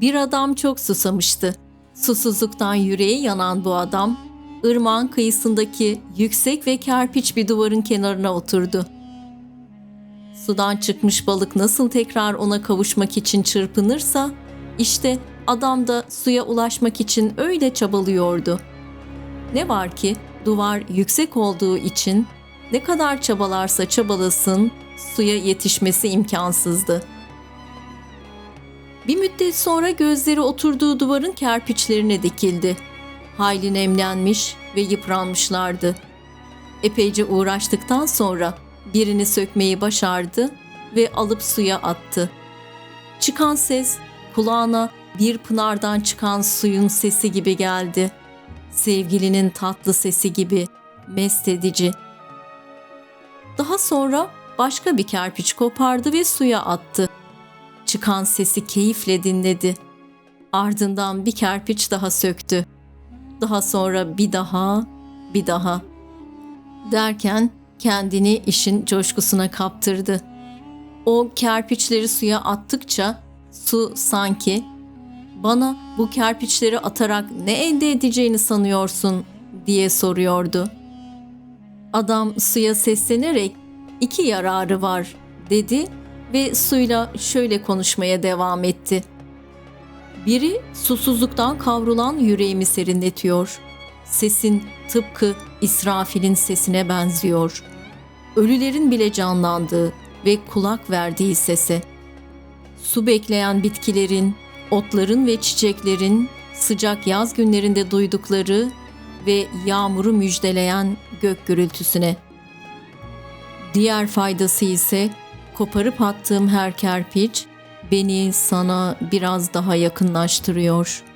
Bir adam çok susamıştı. Susuzluktan yüreği yanan bu adam, ırmağın kıyısındaki yüksek ve kerpiç bir duvarın kenarına oturdu. Sudan çıkmış balık nasıl tekrar ona kavuşmak için çırpınırsa, işte adam da suya ulaşmak için öyle çabalıyordu. Ne var ki duvar yüksek olduğu için ne kadar çabalarsa çabalasın suya yetişmesi imkansızdı. Bir müddet sonra gözleri oturduğu duvarın kerpiçlerine dikildi. Hayli nemlenmiş ve yıpranmışlardı. Epeyce uğraştıktan sonra birini sökmeyi başardı ve alıp suya attı. Çıkan ses kulağına bir pınardan çıkan suyun sesi gibi geldi. Sevgilinin tatlı sesi gibi mest edici. Daha sonra başka bir kerpiç kopardı ve suya attı. Çıkan sesi keyifle dinledi. Ardından bir kerpiç daha söktü. Daha sonra bir daha, bir daha. Derken kendini işin coşkusuna kaptırdı. O kerpiçleri suya attıkça su sanki bana bu kerpiçleri atarak ne elde edeceğini sanıyorsun diye soruyordu. Adam suya seslenerek iki yararı var dedi ve suyla şöyle konuşmaya devam etti. Biri susuzluktan kavrulan yüreğimi serinletiyor. Sesin tıpkı İsrafil'in sesine benziyor. Ölülerin bile canlandığı ve kulak verdiği sese. Su bekleyen bitkilerin, otların ve çiçeklerin sıcak yaz günlerinde duydukları ve yağmuru müjdeleyen gök gürültüsüne. Diğer faydası ise koparıp attığım her kerpiç beni sana biraz daha yakınlaştırıyor.''